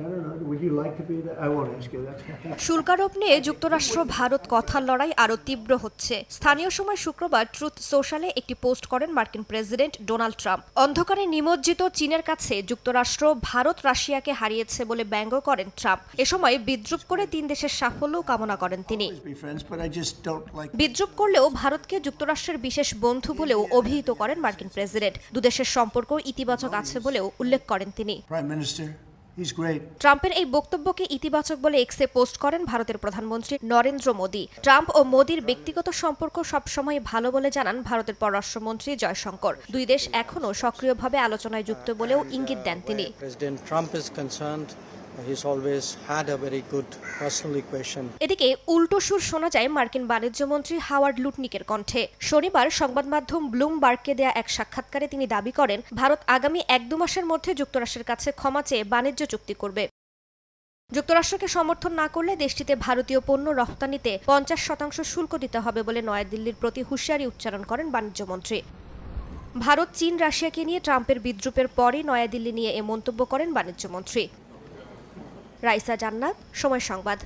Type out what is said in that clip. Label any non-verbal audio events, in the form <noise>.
<laughs> শুল্কারোপ নিয়ে যুক্তরাষ্ট্র ভারত কথার লড়াই আরও তীব্র হচ্ছে। স্থানীয় সময় শুক্রবার ট্রুথ সোশ্যালে একটি পোস্ট করেন মার্কিন প্রেসিডেন্ট ডোনাল্ড ট্রাম্প। অন্ধকারে নিমজ্জিত চীনের কাছে যুক্তরাষ্ট্র ভারত রাশিয়াকে হারিয়েছে বলে ব্যঙ্গ করেন ট্রাম্প। এ সময় বিদ্রুপ করে তিন দেশের সাফল্য কামনা করেন তিনি. বিদ্রুপ করলেও ভারতকে যুক্তরাষ্ট্রের বিশেষ বন্ধু বলেও অভিহিত করেন মার্কিন প্রেসিডেন্ট। দুদেশের সম্পর্ক ইতিবাচক আছে বলেও উল্লেখ করেন তিনি। ট্রাম্পের এই বক্তব্যকে ইতিবাচক বলে এক্সে পোস্ট করেন ভারতের প্রধানমন্ত্রী নরেন্দ্র মোদী। ট্রাম্প ও মোদীর ব্যক্তিগত সম্পর্ক সবসময় ভালো বলে জানান ভারতের পররাষ্ট্রমন্ত্রী জয়শঙ্কর। দুই দেশ এখনও সক্রিয়ভাবে আলোচনায় যুক্ত বলেও ইঙ্গিত দেন তিনি। এদিকে উল্টো সুর শোনা যায় মার্কিন বাণিজ্য মন্ত্রী হাওয়ার্ড লুটনিকের কণ্ঠে। শনিবার সংবাদ মাধ্যম ব্লুমবার্গকে দেয়া এক সাক্ষাৎকারে তিনি দাবি করেন, ভারত আগামী এক দু মাসের মধ্যে যুক্তরাষ্ট্রের কাছে ক্ষমা চেয়ে বাণিজ্য চুক্তি করবে। যুক্তরাষ্ট্রকে সমর্থন না করলে দেশটিতে ভারতীয় পণ্য রফতানিতে পঞ্চাশ শতাংশ শুল্ক দিতে হবে বলে নয়াদিল্লির প্রতি হুঁশিয়ারি উচ্চারণ করেন বাণিজ্য মন্ত্রী। ভারত, চীন, রাশিয়াকে নিয়ে ট্রাম্পের বিদ্রুপের পরই নয়াদিল্লি নিয়ে এ মন্তব্য করেন বাণিজ্য মন্ত্রী। রাইসা জান্নাত সময় সংবাদ।